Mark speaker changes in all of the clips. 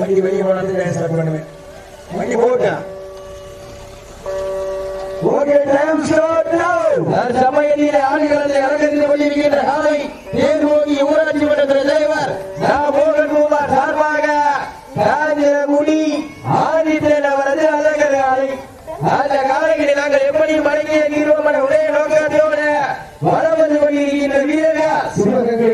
Speaker 1: வண்டி வெளியே போனது ஸ்டார்ட் பண்ணுவேன். வண்டி போட்டா ஓகே டைம் ஸ்டார்ட் நவ
Speaker 2: சமயத்திலே ஆடுகளத்தை அலங்கரித்துக் கொண்டிருக்கின்ற காலை தேர்வோகி ஊராட்சி மன்ற தலைவர் நா. மோகன்குமார் சார்பாக காஞ்சிரகுடி ஆதித்தன் அவரது அழகர் காலை. அந்த காலைகளை நாங்கள் எப்படி மடங்கிய தீர்வோம் என ஒரே நோக்கத்தோடு வலம் வந்து கொண்டிருக்கின்ற வீரர்கள்.
Speaker 1: சிவகங்கை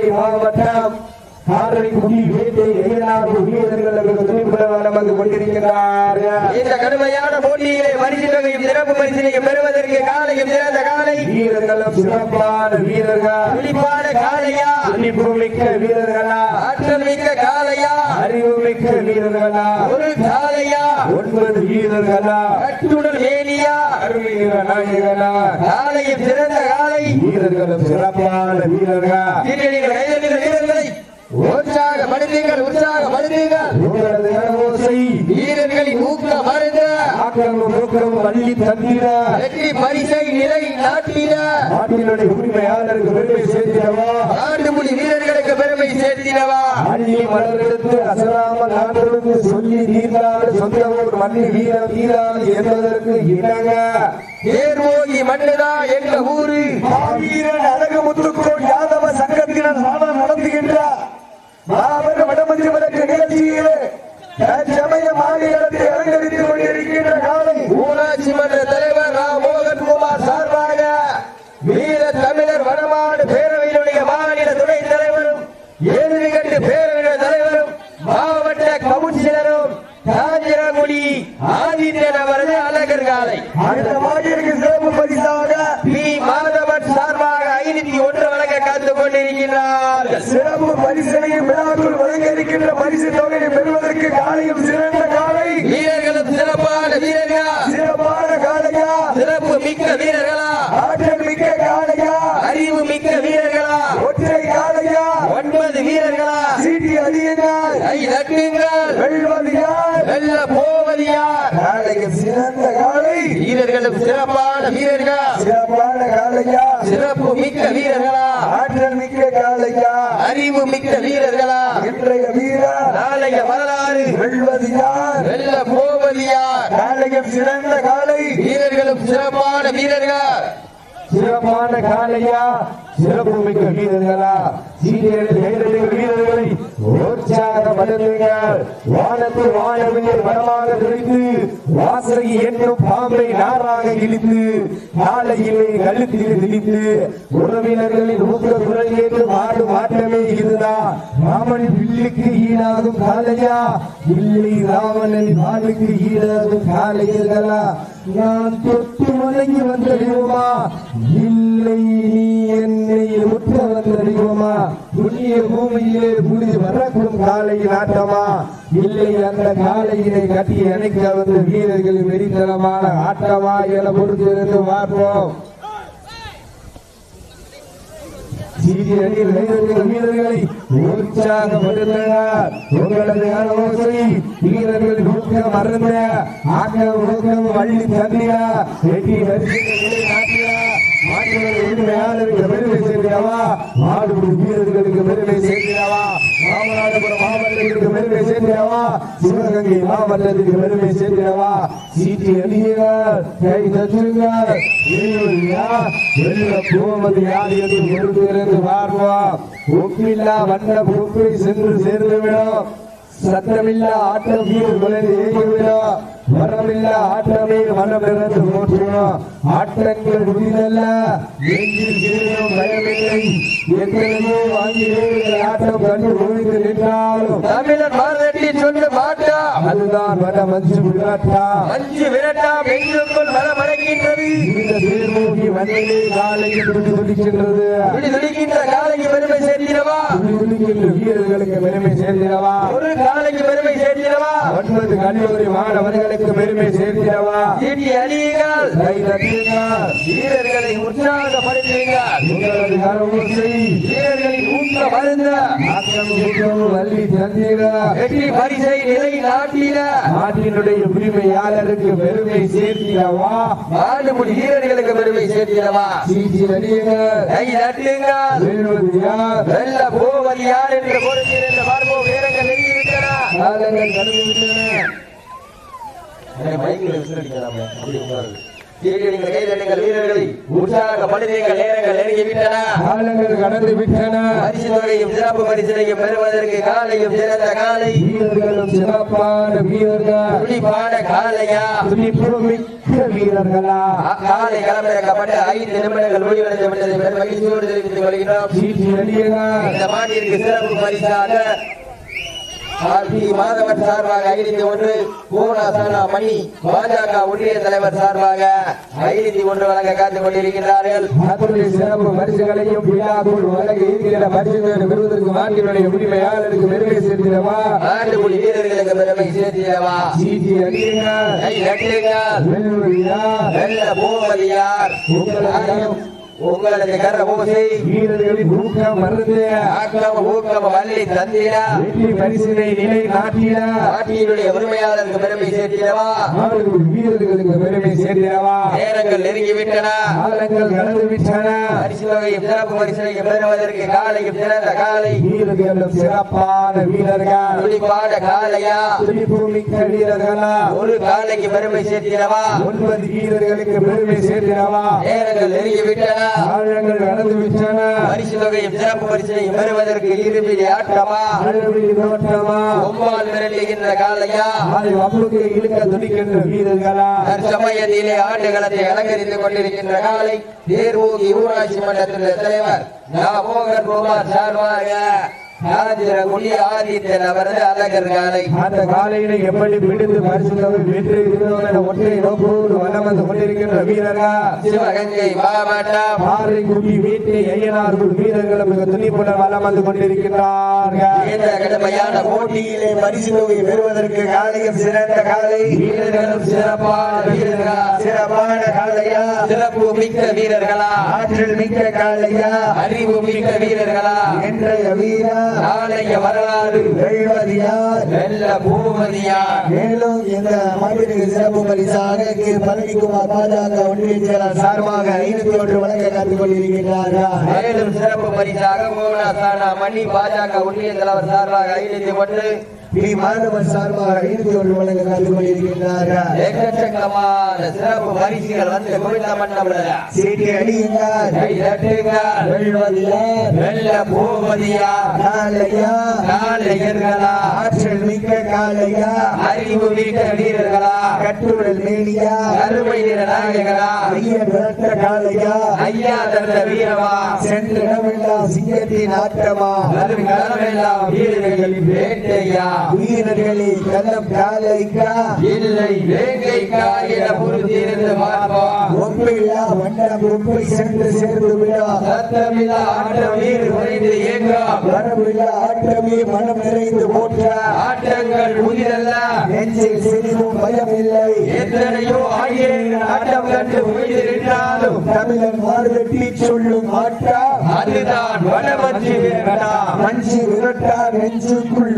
Speaker 1: காரைக்குடி வேட்டை எதிராக வீரர்களுக்கு துணிபட வந்து கொண்டிருக்கிறார்கள்.
Speaker 2: இந்த கடுமையான போட்டியிலே பரிசு தொகையும் சிறப்பு பரிசினையும் பெறுவதற்கு காலையும் சிறந்த காலை.
Speaker 1: வீரர்களும் சிறப்பான வீரர்கள்.
Speaker 2: துடிப்பான காலையா?
Speaker 1: துணிப்பு மிக்க வீரர்களா?
Speaker 2: ஆற்றல் மிக்க காலையா?
Speaker 1: அறிவு மிக்க வீரர்களா?
Speaker 2: ஒரு காலையா?
Speaker 1: ஒன்பது வீரர்களா?
Speaker 2: கட்டுடல் வேலியா
Speaker 1: அருமையிற நாயகனா?
Speaker 2: காலையும் சிறந்த காலை.
Speaker 1: வீரர்களும் சிறப்பான வீரர்கள்?
Speaker 2: வீரர்கள் கைதட்டுகிற வீரர்களை உற்சாகப்படுத்துங்கள் உற்சாகப்படுத்துங்கள்
Speaker 1: உங்களது
Speaker 2: வீரர்களின் ஊக்க மருந்த
Speaker 1: ஆக்கிரமும் ஊக்கமும் அள்ளி தந்திட
Speaker 2: வெற்றி பரிசை நிலை நாட்டின
Speaker 1: நாட்டினுடைய உரிமையாளருக்கு பெருமை சேர்த்திடவா.
Speaker 2: வீரர்களுக்கு பெருமை சேர்த்தினவா
Speaker 1: அள்ளி மலரெடுத்து அசராமல் நாட்டெடுத்து சொல்லி நீர்ந்தால் சொந்த ஊர் மண்ணி வீர வீரான் என்பதற்கு இணங்க
Speaker 2: தேர்வோகி மண்ணுதா எங்க ஊரு.
Speaker 1: மாவீரன் அழகு முத்துக்கோள் யாதவ சங்கத்தினர் மாபெரும் வடமதிவதற்கு நிகழ்ச்சியிலே தற்சமய மாநிலத்தை அலங்கரித்துக் கொண்டிருக்கின்ற காலை
Speaker 2: ஊராட்சி மன்ற தலைவர் ரா மோகன்குமார் சார்பாக வீர தமிழர் வடமாடு பேரவையினுடைய மாநில துணைத் தலைவரும் ஏழுகட்டு பேரவையினுடைய தலைவரும் மாவட்ட கவுன்சிலரும் காஞ்சிரகுடி ஆதித்யன் அவரது அழகர் காலை.
Speaker 1: அடுத்த மாநிலக்கு சிறப்பு பரிசாக
Speaker 2: பி. மாதவன் சார்பாக ஐநூத்தி ஒன்று வழங்க காத்துக் கொண்டிருக்கிறார்
Speaker 1: சிறப்பு விழாக்குள் வழங்க இருக்கின்ற பரிசு தொகையை பெறுவதற்கு காலையும் சிறந்த காலை.
Speaker 2: வீரர்களும் சிறப்பான வீரர்களா?
Speaker 1: சிறப்பான காலையா?
Speaker 2: சிறப்பு மிக்க வீரர்களா?
Speaker 1: ஆற்றல் மிக்க காலையா?
Speaker 2: அறிவு மிக்க வீரர்களா?
Speaker 1: ஒற்றை காலையா?
Speaker 2: ஒன்பது வீரர்களா?
Speaker 1: சீட்டி அதிகங்கள்.
Speaker 2: கை தட்டுங்கள்.
Speaker 1: வெல்வது யார்
Speaker 2: வெல்ல போவது யார்
Speaker 1: காலைக்கு சிறந்த காலை.
Speaker 2: வீரர்களும் சிறப்பான வீரர்களா?
Speaker 1: சிறப்பான காலையா?
Speaker 2: சிறப்பு மிக்க வீரர்களா? அறிவு மிக்க வீரர்களா?
Speaker 1: இன்றைய வீரர்
Speaker 2: நாளைய வரலாறு.
Speaker 1: வெல்வது யார்
Speaker 2: வெல்ல போவது யார்
Speaker 1: சிறந்த காலை.
Speaker 2: வீரர்களும் சிறப்பான வீரர்கள்.
Speaker 1: சிறப்பான காலையா? சிறப்பு மிக்க வீரர்களா? சீனியர் கைதட்டுகிற வீரர்களை உற்சாகப்படுத்துங்கள் வானத்தில் வானவில்லை மரமாக துடித்து வாசலை என்னும் பாம்பை நாராக இழுத்து காலையிலே கழுத்தில் திணித்து உறவினர்களின் ஊக்க குரல் கேட்டு ஆடும் ஆட்டமே இதுதான் ராமனின் வில்லுக்கு ஈடாகும் காலையா? இல்லை ராவணன் வாளுக்கு ஈடாகும் காலையர்களா? நான் தொட்டு வணங்கி வந்த இல்லை நீ முற்ற வந்த தெய்வமா புண்ணிய பூமியிலே புனிது வரக்கூடும் காலையில் ஆட்டமா இல்லை அந்த காலையினை கட்டி அணைக்க வந்த வீரர்களின் வெறித்தனமான ஆட்டமா என பொறுத்திருந்து பார்ப்போம். வீரர்களை உற்சாகப்படுத்துங்கள் உங்களது ஆலோசனை வீரர்கள் மறந்த ஆக்கம் வள்ளி தந்திட வெற்றி உரிமையாளருக்கு பெருமை சேர்க்கிறவா மாடுபடி வீரர்களுக்கு பெருமை சேர்க்கிறவா ராமநாதபுரம் மாவட்டத்திற்கு பெருமை சேர்க்கிறவா சிவகங்கை மாவட்டத்திற்கு பெருமை சேர்க்கிறவா சீட்டி அணியினர் கை தட்டுங்கள் வெள்ள யார் என்று பொறுத்திருந்து பார்ப்போம் ஒப்பில்லா வண்ண பொப்பை சென்று சேர்ந்துவிடும் சத்தமில்லா ஆட்டம் வீரர்களை ஏகிவிடும் ஆட்டமே மனம் இறந்து போற்றுவோம் புதிதல்ல நெஞ்சில் சிறிதும் பயமில்லை. எத்தனையோ ஆங்கிலேயர்கள் ஆட்டம் கண்டு ஒழித்து நின்றாலும்.
Speaker 2: தமிழர் மரதட்டி சொல்லு மாட்டா.
Speaker 1: அதுதான் வட மஞ்சு விளையாட்டா.
Speaker 2: அஞ்சு விரட்டா பெண்களுக்குள் மனமடைக்கின்றது
Speaker 1: இந்த தேர்மூகி மண்ணிலே காலையில் துடி துடிக்கின்றது
Speaker 2: துடி துடிக்கின்ற காலைக்கு பெருமை சேர்த்திடவா
Speaker 1: துடி துடிக்கின்ற வீரர்களுக்கு பெருமை சேர்ந்திடவா
Speaker 2: ஒரு காலைக்கு பெருமை சேர்த்திடவா
Speaker 1: ஒன்பது கல்லூரி மாணவர்களுக்கு பெருமை சேர்த்திடவா
Speaker 2: சீட்டி அணியுங்கள்
Speaker 1: கை தட்டுங்கள்
Speaker 2: வீரர்களை உற்சாகப்படுத்துங்கள்.
Speaker 1: உங்களது கரவூசை
Speaker 2: வீரர்களின் ஊக்க மருந்த.
Speaker 1: ஆக்கம் ஊக்கம் வள்ளி தந்திர
Speaker 2: வெற்றி பரிசை நிலை நாட்டின.
Speaker 1: நாட்டினுடைய உரிமையாளருக்கு பெருமை சேர்த்திடவா
Speaker 2: ஆண்டுமுடி வீரர்களுக்கு பெருமை சேர்த்திடவா
Speaker 1: சீட்டி அடியுங்கள்
Speaker 2: கை தட்டுங்கள்
Speaker 1: வெல்வது யார்
Speaker 2: வெல்ல போவது யார் என்று பொறுத்திருந்த பார்ப்போம். வீரர்கள் நெருங்கிவிட்டன காலங்கள் கடந்து விட்டன. அண்ணே, மைக்கில் விசில் அடிக்கலாமே. அப்படி உட்காருங்க. கீழடிங்கள், கைதட்டுங்கள் வீரர்களை உற்சாகப்படுத்துங்கள் நேரங்கள் நெருங்கி விட்டன
Speaker 1: காலங்கள் கடந்து விட்டன
Speaker 2: பரிசு தொகையும் சிறப்பு பரிசினையும் பெறுவதற்கு காலையும் சிறந்த காலை.
Speaker 1: வீரர்களும் சிறப்பான வீரர்கள்.
Speaker 2: துடிப்பான காலையா
Speaker 1: துடிப்பு மிக்க வீரர்களா
Speaker 2: காலை களமிறக்கப்பட்டு ஐந்து நிமிடங்கள் முடிவடைந்து விட்டதை. மகிழ்ச்சியோடு தெரிவித்துக் கொள்கிறோம் இந்த மாட்டிற்கு சிறப்பு பரிசாக ஆர்பி மாதவன் சார்பாக ஐநூத்தி ஒன்று பூனா சானா மணி பாஜக ஒன்றிய தலைவர் சார்பாக ஐநூத்தி ஒன்று வழங்க காத்துக் கொண்டிருக்கிறார்கள்
Speaker 1: அத்துடைய சிறப்பு பரிசுகளையும் விழாக்குள் வழங்க இருக்கிற பரிசுகளை பெறுவதற்கு மாட்டினுடைய உரிமையாளருக்கு பெருமை சேர்க்கிறவா
Speaker 2: நாட்டுக்குடி வீரர்களுக்கு பெருமை சேர்த்திடவா?
Speaker 1: சீட்டி அடியுங்கள்
Speaker 2: வெள்ள பூமதியார். உங்களது கர பூசை.
Speaker 1: வீரர்களின் ஊக்கம் மருந்து
Speaker 2: ஆக்கம் ஊக்கம் வள்ளி தந்திடா.
Speaker 1: வெற்றி பரிசினை நிலை நாட்டிட
Speaker 2: நாட்டினுடைய உரிமையாளருக்கு பெருமை சேர்த்திடவா?
Speaker 1: வீரர்களுக்கு பெருமை சேர்க்கிறவா
Speaker 2: நேரங்கள் நெருங்கிவிட்டன.
Speaker 1: காலங்கள் கடந்து விட்டன
Speaker 2: பரிசு தொகையும் சிறப்பு பரிசனையும் பெறுவதற்கு காலையும் சிறந்த காலை.
Speaker 1: வீரர்களும் சிறப்பான வீரர்கள்.
Speaker 2: துடிப்பான காலையா
Speaker 1: துடிப்பு மிக்க வீரர்களா?
Speaker 2: ஒரு காலைக்கு பெருமை சேர்த்திடவா?
Speaker 1: ஒன்பது வீரர்களுக்கு பெருமை சேர்க்கிறவா
Speaker 2: நேரங்கள் நெருங்கிவிட்டன.
Speaker 1: காலங்கள் கடந்து விட்டன.
Speaker 2: பரிசு தொகையும் சிறப்பு பரிசனையும் பெறுவதற்கு இருபிடி ஆட்டமா?
Speaker 1: அழகு தோற்றமா
Speaker 2: ஒம்பால் மிரட்டுகின்ற காலையா?
Speaker 1: அதை வம்புக்கு இழுக்க துடிக்கின்ற வீரர்களா?
Speaker 2: தற்சமயத்திலே ஆண்டுகளத்தை அலங்கரித்துக் கொண்டிருக்கின்ற காலை தேர்வோகி ஊராட்சி மன்றத்தின் தலைவர் மோகன் குமார் சார்பாக
Speaker 1: அந்த காலையினை எப்படி பிடித்து பரிசுத்தவர் என ஒற்றை நோக்கோடு வலம் வந்து கொண்டிருக்கின்ற வீரர்கள்
Speaker 2: சிவகங்கை மாவட்டம்.
Speaker 1: பாறைக்குடி வீட்டை ஐயனார்கள் வீரர்கள் மிக துணிப்புடன் வலம் வந்து கொண்டிருக்கின்றார்கள்.
Speaker 2: இந்த கடுமையான போட்டியிலே பரிசு தொகை பெறுவதற்கு காலையும் சிறந்த காலை. வீரர்களும் சிறப்பான வீரர்களா. சிறப்பான காலையா. சிறப்பு மிக்க வீரர்களா. ஆற்றல் மிக்க காலையா. அறிவு மிக்க வீரர்களா.
Speaker 1: இன்றைய வீரா
Speaker 2: நாளைய வரலாறு
Speaker 1: வெல்வதியார்
Speaker 2: வெல்ல பூமதியார்.
Speaker 1: மேலும் இந்த மாவட்டத்துக்கு சிறப்பு பரிசாக கே பழனிக்குமார் பாஜக ஒன்றிய செயலாளர் சார்பாக ஐநூத்தி ஒன்று வழங்க காத்துக் கொண்டிருக்கிறார்கள்
Speaker 2: மேலும் சிறப்பு பரிசாக மோகனா மணி பாஜக ஒன்றிய தலைவர் சார்பாக ஐநூத்தி ஒன்று
Speaker 1: பி மாணவன் சார்பாக ஒன்று வழங்க காத்துக் கொண்டிருக்கிறார்கள்
Speaker 2: எக்கச்சக்கமான சிறப்பு பரிசுகள் வந்து குவிந்த மண்டபம்
Speaker 1: சீட்டி அடியுங்கள்
Speaker 2: கை தட்டுங்கள்.
Speaker 1: வெல்வதியார்
Speaker 2: வெல்ல பூமதியார்
Speaker 1: காலையா?
Speaker 2: காலையர்களா?
Speaker 1: ஆற்றல் மிக்க காலையா?
Speaker 2: அறிவு மிக்க வீரர்களா?
Speaker 1: கட்டுடல் மேனியா?
Speaker 2: அருமை நிற நாயகரா
Speaker 1: ஐயன் விரட்ட காலையா?
Speaker 2: ஐயா தந்த வீரமா?
Speaker 1: சென்ற இடமெல்லாம் சிங்கத்தின் ஆட்டமா?
Speaker 2: வரும் காலமெல்லாம் வீரர்களின் வேட்டையா?
Speaker 1: வீரர்களே கள்ளம் காலைக்கா
Speaker 2: இல்லை வேங்கைக்கா என பொறுத்திருந்து பார்ப்போம்.
Speaker 1: ஒப்பில்லா வண்ணம் உப்பை சென்று சேர்ந்து விடா
Speaker 2: சத்தமில்லா ஆட்டம் நீர் குறைந்து இயங்கும்
Speaker 1: வரவில்லா ஆட்டமே மனம் நிறைந்து போற்ற.
Speaker 2: ஆட்டங்கள் புதிதல்ல.
Speaker 1: நெஞ்சில் சிறிதும் பயம் இல்லை
Speaker 2: எத்தனையோ ஆயிரம் ஆட்டம் கண்டு உயிரிட்டாலும்
Speaker 1: தமிழன் மாறுதட்டி சொல்லும் ஆட்டா
Speaker 2: அதுதான் வடமஞ்சி வீரர்களா
Speaker 1: மஞ்சு விரட்டா நெஞ்சுக்குள்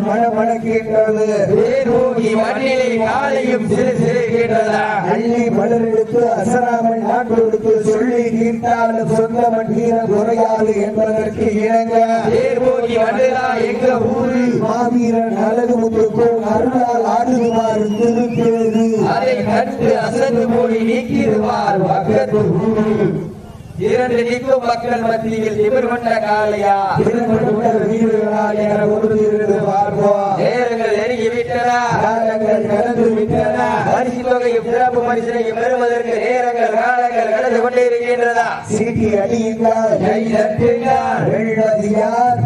Speaker 1: மனமணக்கின்றது
Speaker 2: தேர்வோகி மண்ணிலே காலையும் சிறு சிறுகின்றன
Speaker 1: அள்ளி மலரெடுத்து அசராமல் நாட்டொடுத்து சொல்லி தீர்த்தாலும் சொந்தமன் வீரன் குறையாது என்பதற்கு இணங்க
Speaker 2: எங்க
Speaker 1: மாவீரன் அழகு முத்துக்கும் அருளால் ஆடுவார் திருப்பேரு
Speaker 2: அதை கண்டு அசந்து போய் நீக்கிடுவார் பக்கத்து ஊரு. இரண்டு நிற்கும் மக்கள் மத்தியில் திமிர் கொண்ட காளையா?
Speaker 1: வீரர்களால் பார்ப்போம்
Speaker 2: நேரங்கள் நெருங்கி விட்டன
Speaker 1: கடந்து விட்டன
Speaker 2: பரிசு தொகையும் சிறப்பு பரிசனையும் பெறுவதற்கு நேரங்கள் காலங்கள் கடந்து கொண்டே இருக்கின்றதா
Speaker 1: சீட்டி அடியுங்கள்
Speaker 2: கை தட்டுங்கள்
Speaker 1: வெள்ளதியார்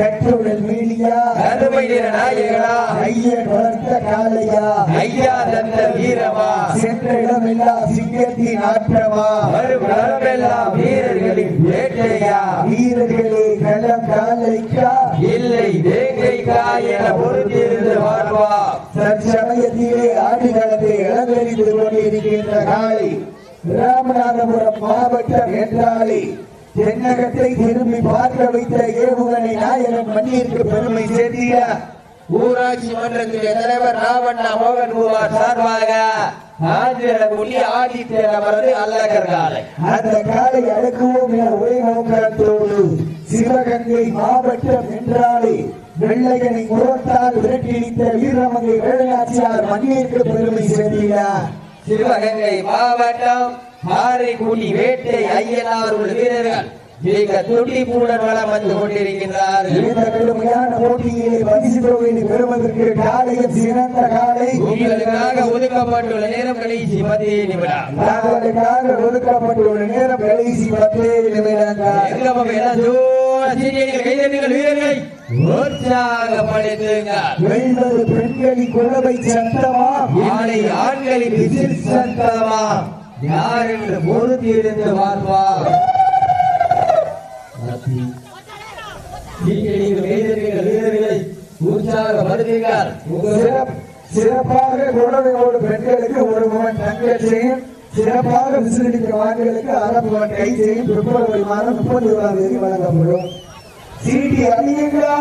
Speaker 1: கட்டுடல் மீடியா
Speaker 2: கருமை நிற நாயகனா?
Speaker 1: ஐயன் வளர்த்த காலையா
Speaker 2: ஐயா தந்த வீரமா?
Speaker 1: சென்ற இடமெல்லாம் சிங்கத்தின் ஆற்றமா?
Speaker 2: களமெல்லாம் வீரர்களின் வேட்டையா?
Speaker 1: வீரர்களே களம் காலைக்கா
Speaker 2: இல்லை வேங்கைக்கா என பொறுத்திருந்து பார்ப்பா
Speaker 1: தற்சமயத்திலே ஆடுகளத்தை அலங்கரித்துக் கொண்டிருக்கின்ற காலை ராமநாதபுரம் மாவட்டம் என்றாலே தென்னகத்தை திரும்பி பார்க்க வைத்த ஏவுகணை நாயகன் மண்ணிற்கு பெருமை சேர்த்திட
Speaker 2: ஊராட்சி மன்றத்தின் தலைவர் ராவண்ணா மோகன் குமார் சார்பாக அவரது அல்லகர் காலை
Speaker 1: அந்த காலை அடக்குவோம் என ஒரே நோக்கத்தோடு சிவகங்கை மாவட்டம் என்றாலே வெள்ளையனை முரத்தால் விரட்டியடித்த வீரமங்கை வேலையாட்சியார் மண்ணிற்கு பெருமை சேர்க்கிறார்
Speaker 2: சிவகங்கை மாவட்டம் காரைக்குடி வேட்டை ஐயனார் உள்ள வீரர்கள். மிக துடிப்புடன் வளம் வந்து கொண்டிருக்கின்றார்கள்
Speaker 1: இந்த கடுமையான போட்டியிலே பரிசு தொகையை பெறுவதற்கு காலையும் சிறந்த காலை.
Speaker 2: உங்களுக்காக ஒதுக்கப்பட்டுள்ள நேரம் கடைசி பத்தே நிமிடம்
Speaker 1: தங்களுக்காக ஒதுக்கப்பட்டுள்ள நேரம் கடைசி பத்தே நிமிடங்கள்
Speaker 2: எங்கப்பம் எல்லாம் ஜோர சீனியர்கள் கைதட்டுங்கள் வீரர்களை உற்சாகப்படுத்துங்கள்
Speaker 1: வெல்வது பெண்களின் குலவை சட்டமா
Speaker 2: நாளை ஆண்களின் விசில் சத்தமா? யார் என்று பொறுத்திருந்து பார்ப்பார் சீனியர்கள் கைதட்டுங்கள் வீரர்களை உற்சாகப்படுத்துங்கள்
Speaker 1: சிறப்- சிறப்பாக குழந்தைகளோடு பெண்களுக்கு ஒரு சிறப்பாக விசிலடிக்கும் ஆண்களுக்கு அரபுவன் கை செய்யும் பிப்ரவரி மாதம் முப்பது ஓராம் தேதி வழங்கப்படும். சீட்டி அறியுங்களா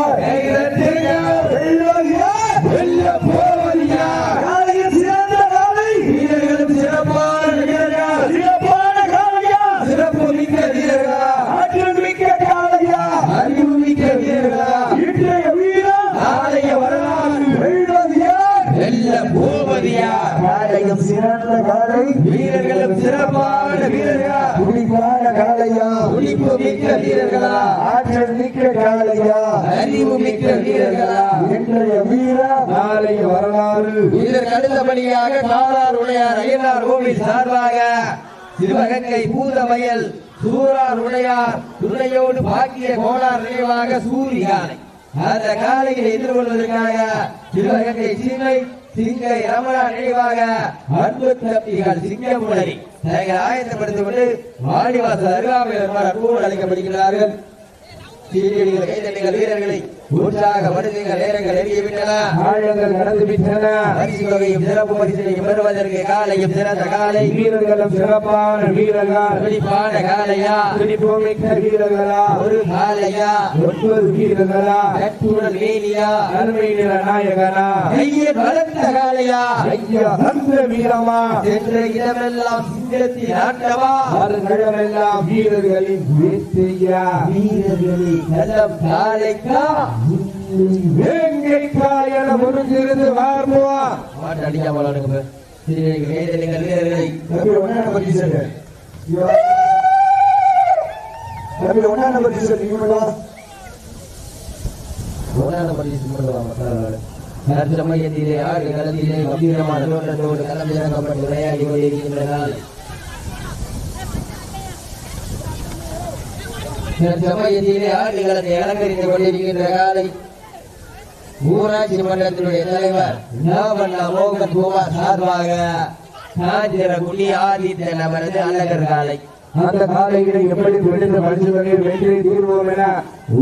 Speaker 2: இதற்கு அடுத்தபடியாக காலார் உடையார் ஐயனார் கோவில் சார்பாக சிவகங்கை பூதமயல் சூரார் உடையார் துணையோடு பாக்கிய கோளார் நினைவாக சூரியானை. அந்த காலையில் எதிர்கொள்வதற்காக சிவகங்கை சீமை சிங்கை ரமணா நினைவாக அன்பு தப்பிகள் சிங்கமுனரி தங்கள் ஆயத்தப்படுத்திக் கொண்டு வாடிவாசல் அருகாமையில் வருமாறு அன்போடு அழைக்கப்படுகிறார்கள் வீரர்களை வீரர்களை உற்சாகப்படுத்துங்கள் நேரங்கள் நெருங்கிவிட்டன
Speaker 1: ஆழங்கள் நடந்து விட்டன
Speaker 2: பரிசு தொகையும் சிறப்பு பரிசையும் பெறுவதற்கு காலையும் சிறந்த காலை.
Speaker 1: வீரர்களும் சிறப்பான வீரர்கள்.
Speaker 2: காலையா?
Speaker 1: பிடிப்புமிக்க வீரர்களா?
Speaker 2: ஒரு காலையா?
Speaker 1: ஒன்பது வீரர்களா?
Speaker 2: கட்டுடல் வேலியா
Speaker 1: அருமை நில நாயகனா?
Speaker 2: கையில் வளர்த்த காலையா?
Speaker 1: ஐயா அந்த வீரமா?
Speaker 2: சென்ற இடமெல்லாம் சிங்கத்தின்
Speaker 1: வீரர்களின்
Speaker 2: வீரர்களின் நல்லம் காலைக்கா?
Speaker 1: வேங்கை காயன முடிஞ்சிருந்து வார்முவா
Speaker 2: கைதட்டிகள் வீரர்களை
Speaker 1: தம்பி ஒன்னா நம்பர் டீசர்ட் தம்பி ஒன்னா நம்பர் டீசர்ட் நீங்க
Speaker 2: தற்சமயத்திலே களத்திலே கம்பீரமான விளையாடி கொண்டிருக்கின்றனர் தற்சமயத்திலே ஆடு களத்தை அலங்கரித்துக் கொண்டிருக்கின்ற காலை ஊராட்சி மன்றத்தினுடைய தலைவர் நாவண்ணா மோகன் குமார் சார்பாக காஞ்சிரகுடி ஆதித்தன் அவரது அழகர் காலை.
Speaker 1: அந்த காலையிலே எப்படி விடுத்த பரிசுகளில் வெற்றி தீர்வோம் என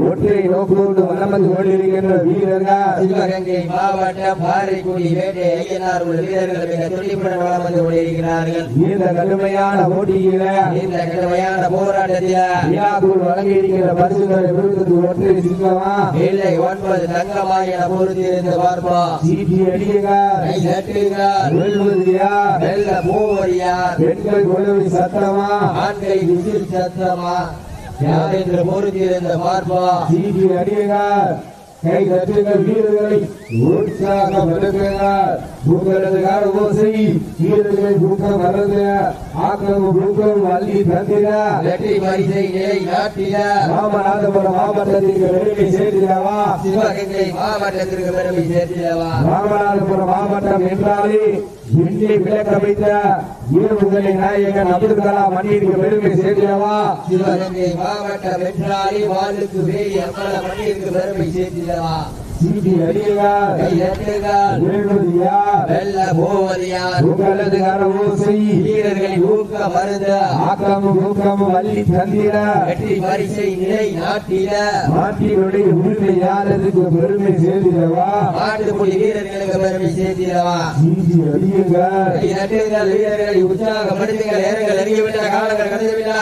Speaker 1: ஒற்றை நோக்கோடு வலம் வந்து கொண்டிருக்கின்ற வீரர்கள்
Speaker 2: சிவகங்கை மாவட்டம் பாறைக்குடி வேட்டை ஐயனார் உள்ள வீரர்கள் மிக துடிப்புடன் வளம் வந்து கொண்டிருக்கிறார்கள்.
Speaker 1: இந்த கடுமையான போட்டியில
Speaker 2: இந்த கடுமையான போராட்டத்தில்
Speaker 1: விழாக்குள் வழங்கியிருக்கிற பரிசுகளை விடுத்தது ஒற்றை சிங்கமா
Speaker 2: இல்லை ஒன்பது தங்கமா என பொறுத்திருந்து பார்ப்போம்.
Speaker 1: சீட்டி அடியுங்கள்
Speaker 2: கை தட்டுங்கள்
Speaker 1: வெல்வது யார்?
Speaker 2: வெல்ல போவர் யார்?
Speaker 1: பெண்கள் கொழுவி சத்தமா?
Speaker 2: ஆண்களை விசில் சத்தமா? யார் என்று பொறுத்திருந்து பார்ப்போம்
Speaker 1: சீட்டி அடியுங்கள் கை தட்டுங்கள் வீரர்களை உற்சாகப்படுத்துங்கள் உங்களது கால ஓசை வீரர்களை ஊக்கம் வர்றது ஆக்கம் ஊக்கம் அள்ளி தந்திர
Speaker 2: வெற்றி பரிசை நிலை நாட்டில
Speaker 1: ராமநாதபுரம் மாவட்டத்திற்கு பெருமை சேர்த்திடவா?
Speaker 2: சிவகங்கை மாவட்டத்திற்கு பெருமை சேர்த்திடவா?
Speaker 1: ராமநாதபுரம் மாவட்டம் என்றாலே எண்ணி விளக்க வைத்த வீரமுகலை நாயகன் அப்துல் கலாம் மண்ணிற்கு பெருமை சேர்த்திடவா?
Speaker 2: சிவகங்கை மாவட்ட வெற்றாரி வாழ்வுக்கு வேலி அம்பல மண்ணிற்கு பெருமை சேர்த்திடவா?
Speaker 1: சீட்டி அடியுங்கள்
Speaker 2: கை தட்டுங்கள்
Speaker 1: வெல்வது யார்
Speaker 2: வெல்ல போவது யார்
Speaker 1: உங்களது கால ஓசை
Speaker 2: வீரர்களின் ஊக்க மருந்த.
Speaker 1: ஆக்கமும் ஊக்கமும் அள்ளி தந்திர
Speaker 2: வெற்றி பரிசை நிலை நாட்டில
Speaker 1: நாட்டினுடைய உரிமை யாரதுக்கு பெருமை சேர்த்திடவா
Speaker 2: நாட்டுப்புலி வீரர்களுக்கு பெருமை சேர்த்திடவா
Speaker 1: சீட்டி அடியுங்கள்
Speaker 2: கை தட்டுங்கள் வீரர்களை உற்சாகப்படுத்துங்கள் நேரங்கள் அறியவில்லை காலங்கள் கடந்துவிட்டன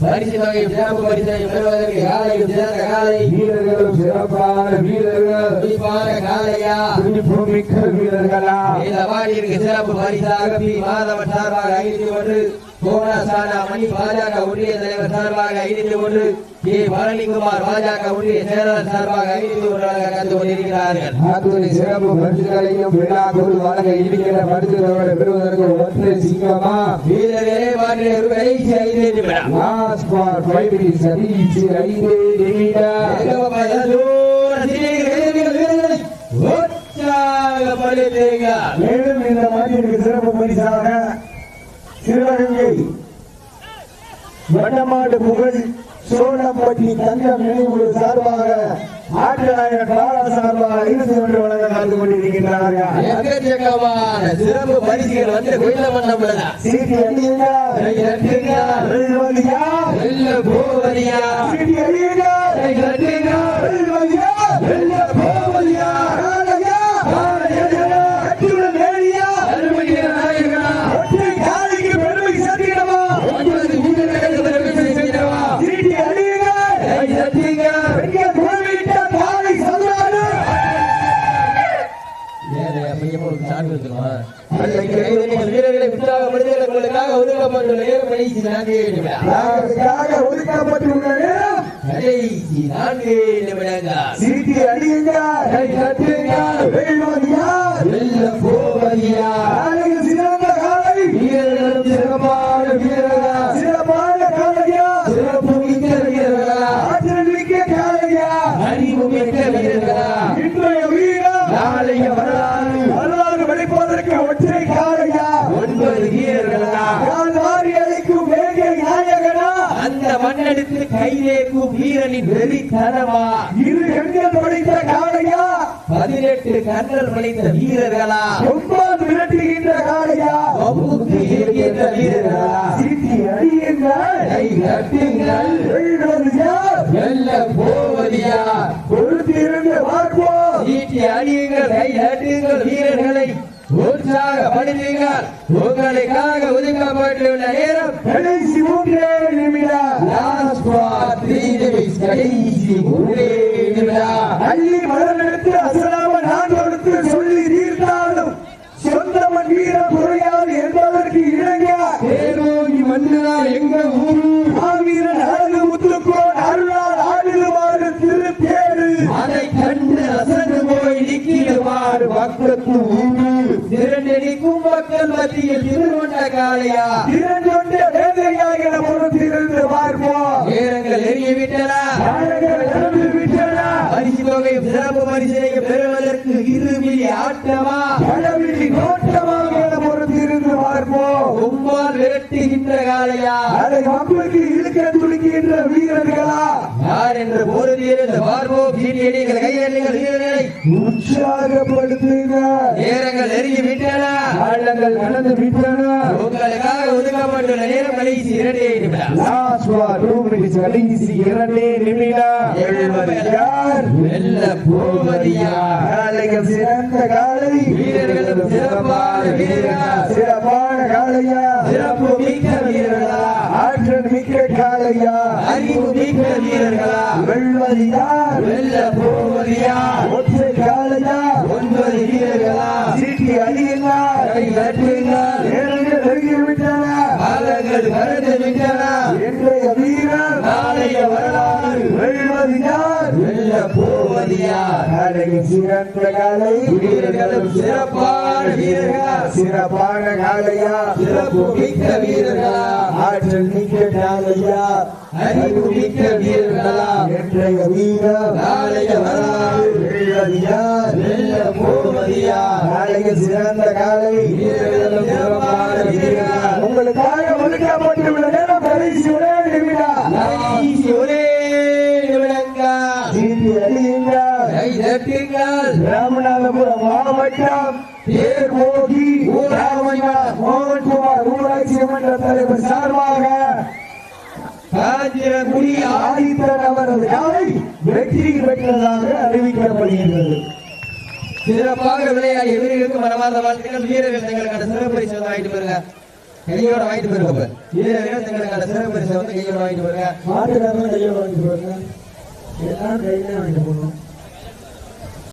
Speaker 2: பரிசு தொகை சிறப்பு பரிசை பெறுவதற்கு காலையில் சிறந்த காலை.
Speaker 3: வீரர்களும் சிறப்பான வீரர்கள்.
Speaker 2: குறிப்பான காலையா
Speaker 3: துடிப்புமிக்க வீரர்களா.
Speaker 2: இந்த வாரியிற்கு சிறப்பு பரிசாக பி. மாதவன் சார்பாக ஐந்து ஒன்று கோணாசானா மணி பாஜக ஒன்றிய தலைவர் சார்பாக ஐந்து ஒன்று கே பழனிக்குமார் பாஜக ஒன்றிய செயலாளர் சார்பாக ஐந்து ஒன்று கலந்து கொண்டிருக்கிறார்கள்.
Speaker 3: அத்துணை சிறப்பு பரிசுகளையும் விழாக்குள் வழங்க இருக்கிற பரிசுகளை பெறுவதற்கு ஒற்றை சிங்கமா?
Speaker 2: வீரர்களே மாற்றிய கடைசி ஐந்து நிமிடம்
Speaker 3: லாஸ்ட் ஃபார் ஃபைவ் சதீஷ் ஐந்து நிமிடம்
Speaker 2: உற்சாகப்படுத்துங்கள்
Speaker 3: மேலும் இந்த மாநிலத்துக்கு சிறப்பு பரிசாக சிவகங்கை வண்ணமாடு புகழ் சோழப்பட்டி தங்கம் நினைவு சார்பாக ஆற்றலாயர் காலா சார்பாக ஐந்து ஒன்று வழங்க கலந்து கொண்டிருக்கின்றார்கள்.
Speaker 2: சிறப்பு பரிசுகள் வந்து கொய்த மண்டபம்
Speaker 3: சீட்டி அடியுங்க வெல்வதியா?
Speaker 2: வெல்ல போவதியா
Speaker 3: சீட்டி அடியுங்க
Speaker 2: உங்களுக்கு சான்று இருக்குமா உங்களுக்காக ஒதுக்கப்பட்டுள்ள நேரம் கடைசி நிமிடம்
Speaker 3: ஒதுக்கப்பட்டுள்ள நேரம்
Speaker 2: கடைசி நிமிடங்கள் கை
Speaker 3: வெல்வதியா?
Speaker 2: வெல்ல போவதியா
Speaker 3: சிறந்த
Speaker 2: வீரர்களும் சிறப்பான அந்த மண்ணெடுத்து கைதேக்கும் வீரனின் வெறித்தனமா
Speaker 3: இரு கண்கள் படைத்த காளையா?
Speaker 2: பதினெட்டு கண்ணல் படைத்த வீரர்களா?
Speaker 3: ஒன்பது விரட்டுகின்ற காளையா?
Speaker 2: வம்புக்கு இருக்கின்ற வீரர்களா?
Speaker 3: சீட்டி அடியுங்கள்.
Speaker 2: கை கட்டுங்கள்
Speaker 3: வெல்வது யார்
Speaker 2: வெல்ல போவது யார்
Speaker 3: பொறுத்திருந்து பார்ப்போம்.
Speaker 2: ஈட்டி அடியுங்கள். கை தட்டுங்கள் வீரர்களை. உற்சாகப்படுத்துங்கள் உங்களுக்காக ஒதுக்கப்பட்டுள்ள நேரம்
Speaker 3: கடைசி மூன்றே நிமிடம்.
Speaker 2: Last for three minutes, கடைசி மூன்றே நிமிடம்.
Speaker 3: அள்ளி மலர் எடுத்து அசலாம Bhaktavan மக்களுக்கு இழுக்க துடிக்கின்ற வீரர்களா?
Speaker 2: யார் என்று பொருந்தியிருந்த பார்ப்போம். சீனியடிகள் கையடிகள் வீரர்களை.
Speaker 3: உற்சாகப்படுத்துங்க
Speaker 2: நேரங்கள் நெருங்கி விட்டன.
Speaker 3: காலங்கள் கடந்து விட்டன.
Speaker 2: உங்களுக்காக ஒதுக்கப்பட்டுள்ள நேரம் கடைசி இரண்டே நிமிடம்.
Speaker 3: லாஸ்ட் ஃபார் டூ மினிட்ஸ் கடைசி இரண்டே நிமிடம். எழுபது. யார்?
Speaker 2: வெல்ல போவது யார்
Speaker 3: காளைகள் சிறந்த காளை.
Speaker 2: வீரர்களும் சிறப்பான வீரர்கள்.
Speaker 3: சிறப்பான காளையா?
Speaker 2: சிறப்பு மிக்க
Speaker 3: காளையா
Speaker 2: அறிவு மிக்க வீரர்களா?
Speaker 3: வெல்வது யார்
Speaker 2: வெல்ல போவது யார்
Speaker 3: ஒற்றை காளையா
Speaker 2: ஒன்பது வீரர்களா?
Speaker 3: சீட்டி அடியுங்க.
Speaker 2: கை தட்டுங்கள்
Speaker 3: நேரங்கள் நெருங்கிவிட்டன
Speaker 2: காலங்கள் கடந்து விட்டன.
Speaker 3: இன்றைய வீரர்.
Speaker 2: நாளைய வரலாறு.
Speaker 3: வெல்வது யார்
Speaker 2: வெல்ல போவது யார்
Speaker 3: காளையின் சிறந்த காளை
Speaker 2: வீரர்களும் சிறப்பான வீரர்கள்.
Speaker 3: சிறப்பான காளையா
Speaker 2: சிறப்பு மிக்க வீரர்களா?
Speaker 3: ஆற்றல்
Speaker 2: அறிவு மிக்க வீரர்களா
Speaker 3: இன்றைய வீரர்
Speaker 2: நாளைய வரலாறு
Speaker 3: சிறந்த காளை
Speaker 2: வீரர்களும் சிறப்பான வீரர்கள்.
Speaker 3: உங்களுக்காக ஒதுக்கப்பட்டுள்ள நேரம் கடைசி அவரது காலை வெற்றி பெற்றதாக அறிவிக்கப்படுகின்றது
Speaker 2: சிறப்பாக விளையாடிய வீரர்களுக்கு மனமார்ந்த வாழ்த்துக்கள். வீரர்கள் தங்களுக்கான சிறப்பு பரிசு வாங்கிட்டு போயிருங்க. கையோட வாங்கிட்டு போயிருக்க இதுல வீரத்தங்களுக்கான சிறப்பு பரிசை வந்து கையோட வாங்கிட்டு போயிருங்க.
Speaker 3: மாட்டுக்காரங்க கையோட வாங்கிட்டு போறாங்க எல்லாம் கையில வாங்கிட்டு போகணும்.